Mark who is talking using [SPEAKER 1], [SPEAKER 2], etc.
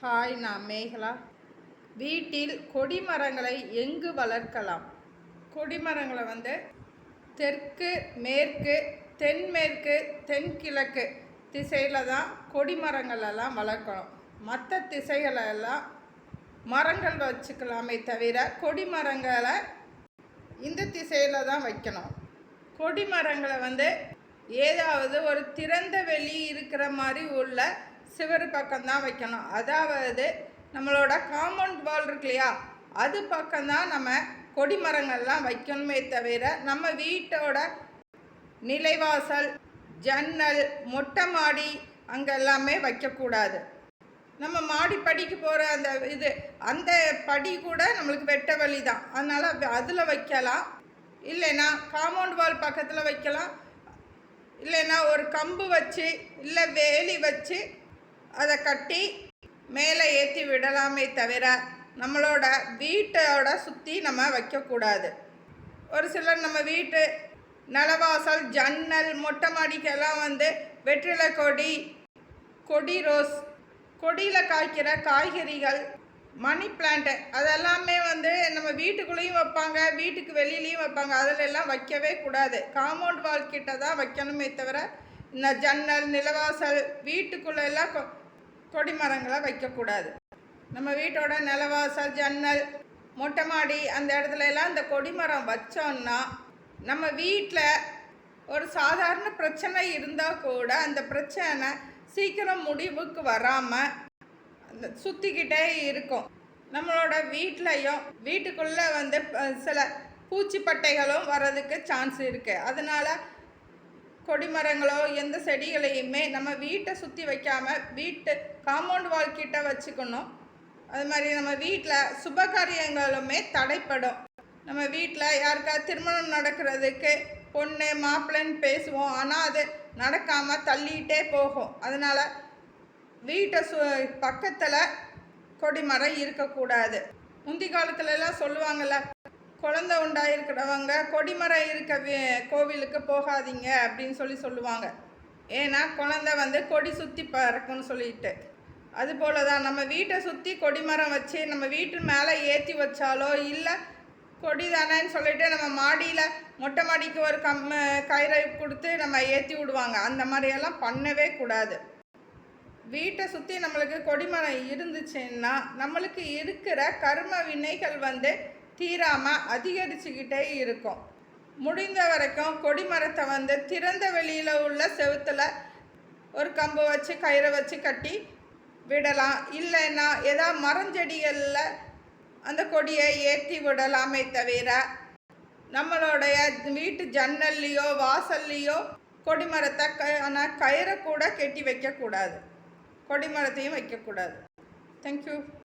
[SPEAKER 1] Hi நான் மேகலா. வீட்டில் கொடிமரங்களை எங்கு வளர்க்கலாம்? கொடிமரங்களை வந்து தெற்கு மேற்கு தென்மேற்கு தென்கிழக்கு திசையில் தான் கொடிமரங்களெல்லாம் வளர்க்கணும். மற்ற திசைகளெல்லாம் மரங்கள் வச்சுக்கலாமே தவிர கொடிமரங்களை இந்த திசையில் தான் வைக்கணும். கொடிமரங்களை வந்து ஏதாவது ஒரு திறந்த வெளி இருக்கிற மாதிரி உள்ள சிவரு பக்கம்தான் வைக்கணும். அதாவது நம்மளோட காம்பவுண்ட் வால் இருக்கு இல்லையா அது பக்கம்தான் நம்ம கொடி மரங்கள்லாம் வைக்கணுமே தவிர நம்ம வீட்டோட நிலைவாசல் ஜன்னல் மொட்டை மாடி அங்கே எல்லாமே வைக்கக்கூடாது. நம்ம மாடி படிக்கு போகிற அந்த இது அந்த படி கூட நம்மளுக்கு வெட்ட வழி தான் அதனால் அதில் வைக்கலாம். இல்லைன்னா காம்பவுண்ட் வால் பக்கத்தில் வைக்கலாம். இல்லைன்னா ஒரு கம்பு வச்சு இல்லை வேலி வச்சு அதை கட்டி மேலே ஏற்றி விடலாமே தவிர நம்மளோட வீட்டோட சுற்றி நம்ம வைக்கக்கூடாது. ஒரு சிலர் நம்ம வீட்டு நிலவாசல் ஜன்னல் மொட்டை மாடிக்கெல்லாம் வந்து வெற்றிலை கொடி கொடி ரோஸ் கொடியில் காய்க்கிற காய்கறிகள் மணி பிளான்ட்டு அதெல்லாமே வந்து நம்ம வீட்டுக்குள்ளேயும் வைப்பாங்க வீட்டுக்கு வெளியிலையும் வைப்பாங்க. அதில் எல்லாம் வைக்கவே கூடாது. காம்பவுண்ட் வால் கிட்ட தான் வைக்கணுமே தவிர இந்த ஜன்னல் நிலவாசல் வீட்டுக்குள்ளே கொடி மரங்களை கொடிமரங்களை வைக்கக்கூடாது. நம்ம வீட்டோட நிலவாசல் ஜன்னல் மொட்டை மாடி அந்த இடத்துல எல்லாம் இந்த கொடிமரம் வச்சோம்னா நம்ம வீட்டில் ஒரு சாதாரண பிரச்சனை இருந்தால் கூட அந்த பிரச்சனை சீக்கிரம் முடிவுக்கு வராமல் அந்த சுற்றிக்கிட்டே இருக்கும். நம்மளோட வீட்லேயும் வீட்டுக்குள்ளே வந்து அஹ், சில பூச்சிப்பட்டைகளும் வர்றதுக்கு சான்ஸ் இருக்குது அதனால் கொடிமரங்களோ எந்த செடிகளையுமே நம்ம வீட்டை சுற்றி வைக்காமல் வீட்டு காம்பவுண்ட் வால் கிட்ட வச்சுக்கணும். அது மாதிரி நம்ம வீட்டில் சுபகாரியங்களுமே தடைப்படும். நம்ம வீட்டில் யாருக்காவது திருமணம் நடக்கிறதுக்கு பொண்ணு மாப்பிள்ளைன்னு பேசுவோம். ஆனால் அது நடக்காமல் தள்ளிகிட்டே போகும். அதனால் வீட்டை சு பக்கத்தில் கொடிமரம் இருக்கக்கூடாது. முந்தி காலத்துலலாம் சொல்லுவாங்கள்ல சொல்லுவாங்கல்ல குழந்தை உண்டாயிருக்கிறவங்க கொடிமரம் இருக்க வி- கோவிலுக்கு போகாதீங்க அப்படின்னு சொல்லி சொல்லுவாங்க. ஏன்னா குழந்தை வந்து கொடி சுற்றி பறக்கும்னு சொல்லிட்டு. அதுபோல தான் நம்ம வீட்டை சுற்றி கொடிமரம் வச்சு நம்ம வீட்டு மேலே ஏற்றி வச்சாலோ இல்லை கொடி தானேன்னு சொல்லிட்டு நம்ம மாடியில் மொட்டை மாடிக்கு ஒரு கம் கயிறை கொடுத்து நம்ம ஏற்றி விடுவாங்க. அந்த மாதிரியெல்லாம் பண்ணவே கூடாது. வீட்டை சுற்றி நம்மளுக்கு கொடிமரம் இருந்துச்சுன்னா நம்மளுக்கு இருக்கிற கர்ம வினைகள் வந்து தீராமல் அதிகரிச்சுக்கிட்டே இருக்கும். முடிந்த வரைக்கும் கொடிமரத்தை வந்து திறந்த வெளியில் உள்ள செவுத்துல ஒரு கம்பு வச்சு கயிறை வச்சு கட்டி விடலாம். இல்லைன்னா ஏதாவது மரஞ்செடிகளில் அந்த கொடியை ஏற்றி விடலாமே தவிர நம்மளுடைய வீட்டு ஜன்னல்லையோ வாசல்லையோ கொடிமரத்தை க ஆனால் கயிறை கூட கெட்டி வைக்கக்கூடாது. கொடிமரத்தையும் வைக்கக்கூடாது. தேங்க்யூ